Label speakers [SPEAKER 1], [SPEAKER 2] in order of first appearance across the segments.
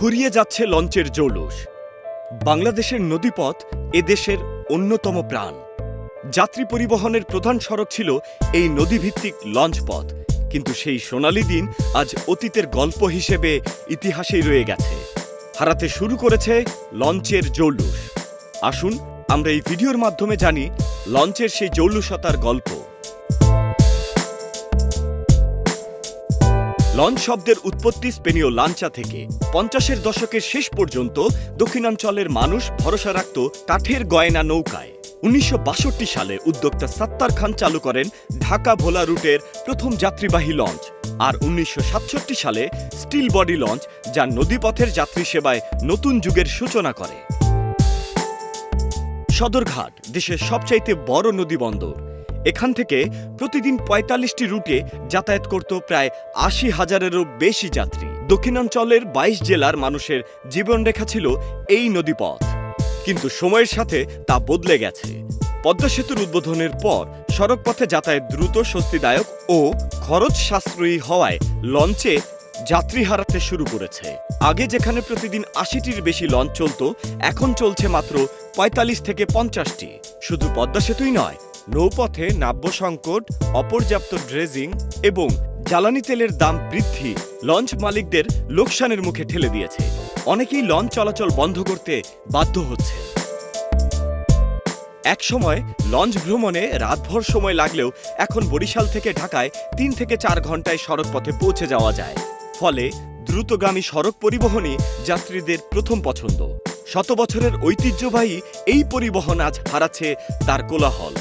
[SPEAKER 1] ফুরিয়ে যাচ্ছে লঞ্চের জৌলুস। বাংলাদেশের নদীপথ এদেশের অন্যতম প্রাণ। যাত্রী পরিবহনের প্রধান সড়ক ছিল এই নদীভিত্তিক লঞ্চ পথ। কিন্তু সেই সোনালি দিন আজ অতীতের গল্প হিসেবে ইতিহাসেই রয়ে গেছে। হারাতে শুরু করেছে লঞ্চের জৌলুস। আসুন আমরা এই ভিডিওর মাধ্যমে জানি লঞ্চের সেই জৌলুসতার গল্প। লঞ্চ শব্দের উৎপত্তি স্পেনীয় লাঞ্চা থেকে। পঞ্চাশের দশকের শেষ পর্যন্ত দক্ষিণাঞ্চলের মানুষ ভরসা রাখত কাঠের গয়না নৌকায়। উনিশশো সালে উদ্যোক্তা সাত্তার খান চালু করেন ঢাকা ভোলা রুটের প্রথম যাত্রীবাহী লঞ্চ আর উনিশশো সাতষট্টি সালে স্টিল বডি লঞ্চ, যা নদীপথের যাত্রী সেবায় নতুন যুগের সূচনা করে। সদরঘাট, দেশের সবচাইতে বড় নদী বন্দর এখান থেকে প্রতিদিন পঁয়তাল্লিশটি রুটে যাতায়াত করত প্রায় আশি হাজারেরও বেশি যাত্রী। দক্ষিণাঞ্চলের বাইশ জেলার মানুষের জীবনরেখা ছিল এই নদীপথ। কিন্তু সময়ের সাথে তা বদলে গেছে। পদ্মা সেতুর উদ্বোধনের পর সড়কপথে যাতায়াত দ্রুত, স্বস্তিদায়ক ও খরচ সাশ্রয়ী হওয়ায় লঞ্চে যাত্রী হারাতে শুরু করেছে। আগে যেখানে প্রতিদিন আশিটির বেশি লঞ্চ চলতো, এখন চলছে মাত্র পঁয়তাল্লিশ থেকে পঞ্চাশটি। শুধু পদ্মা সেতুই নয় নৌপথে নাব্য সংকট অপর্যাপ্ত ড্রেজিং এবং জ্বালানি তেলের দাম বৃদ্ধি লঞ্চ মালিকদের লোকসানের মুখে ঠেলে দিয়েছে। অনেকেই লঞ্চ চলাচল বন্ধ করতে বাধ্য হচ্ছে। এক সময় লঞ্চ ভ্রমণে রাতভর সময় লাগলেও এখন বরিশাল থেকে ঢাকায় তিন থেকে চার ঘন্টায় সড়কপথে পৌঁছে যাওয়া যায়। ফলে দ্রুতগামী সড়ক পরিবহনই যাত্রীদের প্রথম পছন্দ। শত বছরের ঐতিহ্যবাহী এই পরিবহন আজ হারাচ্ছে তার কোলাহল।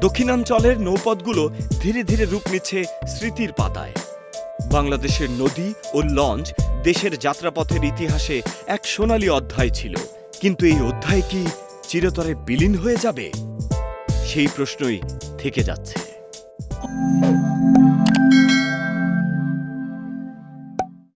[SPEAKER 1] দক্ষিণাঞ্চলের নৌপথগুলো ধীরে ধীরে রূপ নিচ্ছে স্মৃতির পাতায়। বাংলাদেশের নদী ও লঞ্চ দেশের যাত্রাপথের ইতিহাসে এক সোনালি অধ্যায় ছিল। কিন্তু এই অধ্যায় কি চিরতরে বিলীন হয়ে যাবে? সেই প্রশ্নই থেকে যাচ্ছে।